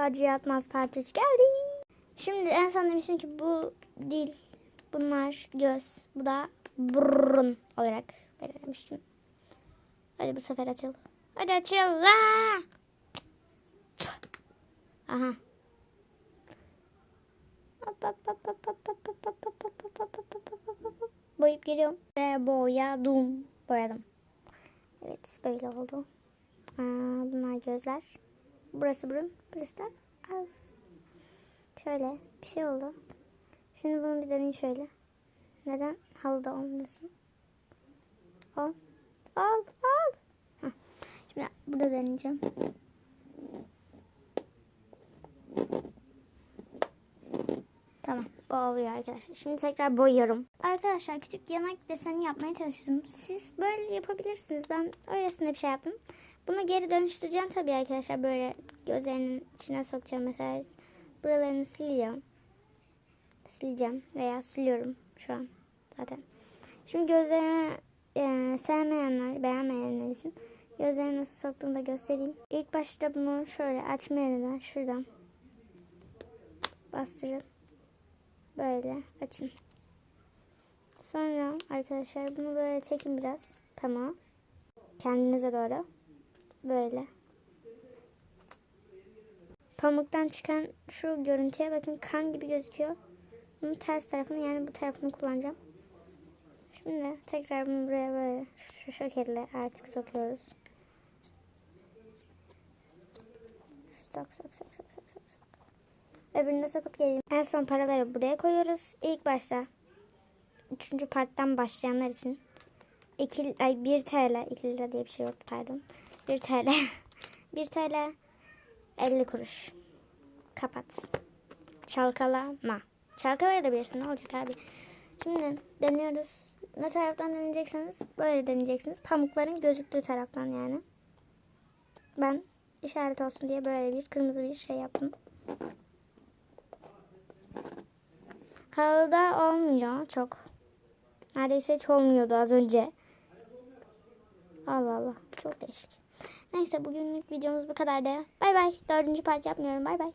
Kadri Yatmaz Perteç geldi. Şimdi en son demiştim ki bu dil, bunlar göz, bu da burun olarak belirlemiştim. Hadi bu sefer açıl. Hadi açıl. Aha. Boyayıp geliyorum. Ve boyadım. Boyadım. Evet böyle oldu. Aa, bunlar gözler. Burası burun. Burası da ağız. Şöyle bir şey oldu. Şimdi bunu bir deneyim şöyle. Neden halıda olmuyorsun? Al. Al. Al. Şimdi burada deneyeceğim. Tamam. Bu oluyor arkadaşlar. Şimdi tekrar boyuyorum. Arkadaşlar küçük yanak deseni yapmaya çalıştım. Siz böyle yapabilirsiniz. Ben öylesine bir şey yaptım. Bunu geri dönüştüreceğim tabii arkadaşlar. Böyle gözlerinin içine sokacağım mesela. Buralarını sileceğim. Sileceğim veya siliyorum şu an zaten. Şimdi gözlerimi e, sevmeyenler, beğenmeyenler için gözlerimi nasıl soktuğumu da göstereyim. İlk başta bunu şöyle açma yerinden şuradan bastırın. Böyle açın. Sonra arkadaşlar bunu böyle çekin biraz. Tamam. Kendinize doğru. Böyle. Pamuktan çıkan şu görüntüye bakın kan gibi gözüküyor. Bunun ters tarafını yani bu tarafını kullanacağım. Şimdi tekrar bunu buraya böyle şu şekilde artık sokuyoruz. Sok sok sok sok sok sok. Öbürünü de sokup geleyim. En son paraları buraya koyuyoruz. İlk başta üçüncü parttan başlayanlar için 2 ay 1 TL 2 lira diye bir şey yoktu pardon. 1 TL 1 TL 50 kuruş. Kapat. Çalkalama. Çalkalayabilirsin ne olacak abi. Şimdi deniyoruz. Ne taraftan deneyecekseniz böyle deneyeceksiniz. Pamukların gözüktüğü taraftan yani. Ben işaret olsun diye böyle bir kırmızı bir şey yaptım. Halıda olmuyor çok. Neredeyse hiç olmuyordu az önce. Allah Allah. Çok değişik. Neyse bugünlük videomuz bu kadar da. Bay bay. Dördüncü part yapmıyorum. Bay bay.